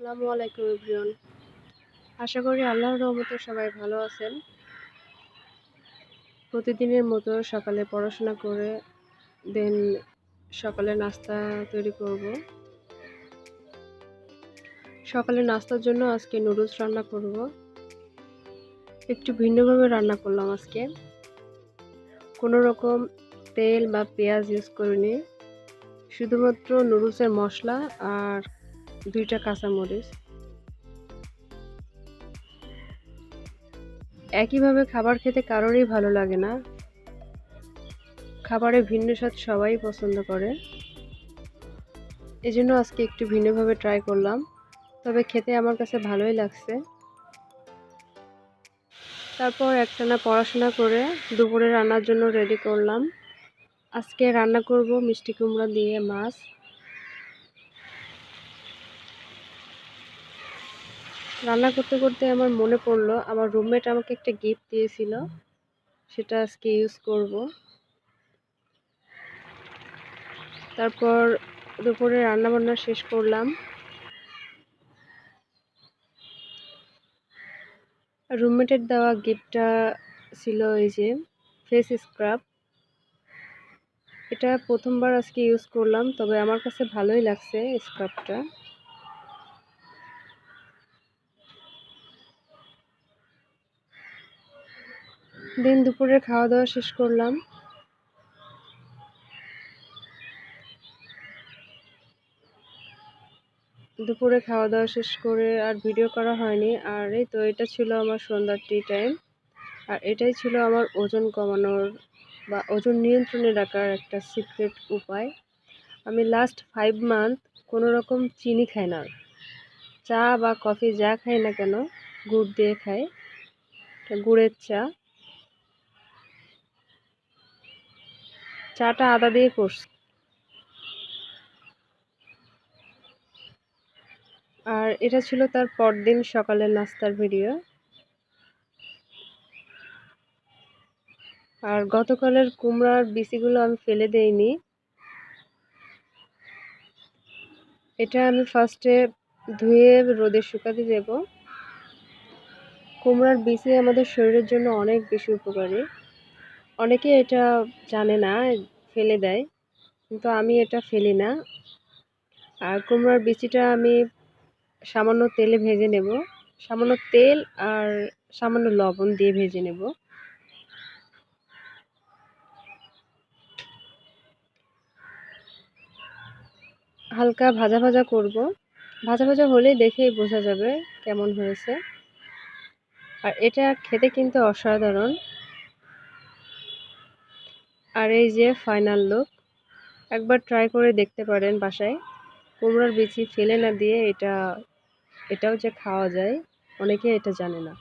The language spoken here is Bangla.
আসসালামু আলাইকুম, এভরিওয়ান। আশা করি আল্লাহর রহমতে সবাই ভালো আছেন। প্রতিদিনের মতো সকালে পড়াশোনা করে দেন সকালে নাস্তা তৈরি করব। সকালে নাস্তার জন্য আজকে নুডলস রান্না করব। একটু ভিন্নভাবে রান্না করলাম আজকে। কোনো রকম তেল বা পেঁয়াজ ইউজ করিনি। শুধুমাত্র নুডলসের মশলা আর দুইটা কাঁচামরিচ। একইভাবে খাবার খেতে কারোরই ভালো লাগে না। খাবারে ভিন্ন স্বাদ সবাই পছন্দ করে। এজন্য আজকে একটু ভিন্নভাবে ট্রাই করলাম। তবে খেতে আমার কাছে ভালোই লাগছে। তারপর একটানা পড়াশোনা করে দুপুরে রান্নার জন্য রেডি করলাম। আজকে রান্না করব মিষ্টি কুমড়া দিয়ে মাছ। রান্না করতে করতে আমার মনে পড়ল, আমার রুমমেট আমাকে একটা গিফট দিয়েছিল, সেটা আজকে ইউজ করব। তারপর দুপুরে রান্না বান্না শেষ করলাম। রুমমেটের দেওয়া গিফটটা ছিল এই যে ফেস স্ক্রাব এটা প্রথমবার আজকে ইউজ করলাম, তবে আমার কাছে ভালোই লাগছে স্ক্রাবটা দিন দুপুরে খাওয়া দাওয়া শেষ করলাম। দুপুরে খাওয়া দাওয়া শেষ করে আর ভিডিও করা হয়নি। আর এই তো, এটা ছিল আমার সন্ধ্যার টি টাইম আর এটাই ছিল আমার ওজন কমানোর বা ওজন নিয়ন্ত্রণে রাখার একটা সিক্রেট উপায়। আমি লাস্ট ফাইভ মান্থ কোনো রকম চিনি খাই না। চা বা কফি যা খাই না কেন, গুড় দিয়ে খাই। গুড়ের চা। চাটা আদা দিয়ে করছি। আর এটা ছিল তার পরদিন সকালের নাস্তার ভিডিও। আর গতকালের কুমড়ার বিচিগুলো আমি ফেলে দেইনি। এটা আমি ফার্স্টে ধুয়ে রোদে শুকাতে দেব। কুমড়ার বিচি আমাদের শরীরের জন্য অনেক বেশি উপকারী। অনেকে এটা জানে না, ফেলে দেয়। কিন্তু আমি এটা ফেলি না। আর কুমড়ার বিচিটা আমি সামান্য তেলে ভেজে নেব। সামান্য তেল আর সামান্য লবণ দিয়ে ভেজে নেব। হালকা ভাজা ভাজা করব। ভাজা ভাজা হলেই দেখেই বোঝা যাবে কেমন হয়েছে। আর এটা খেতে কিন্তু অসাধারণ। আর এই যে ফাইনাল লুক একবার ট্রাই করে দেখতে পারেন বাসায়। কুমড়োর বিচি ফেলে না দিয়ে এটা, এটাও যে খাওয়া যায়, অনেকে এটা জানে না।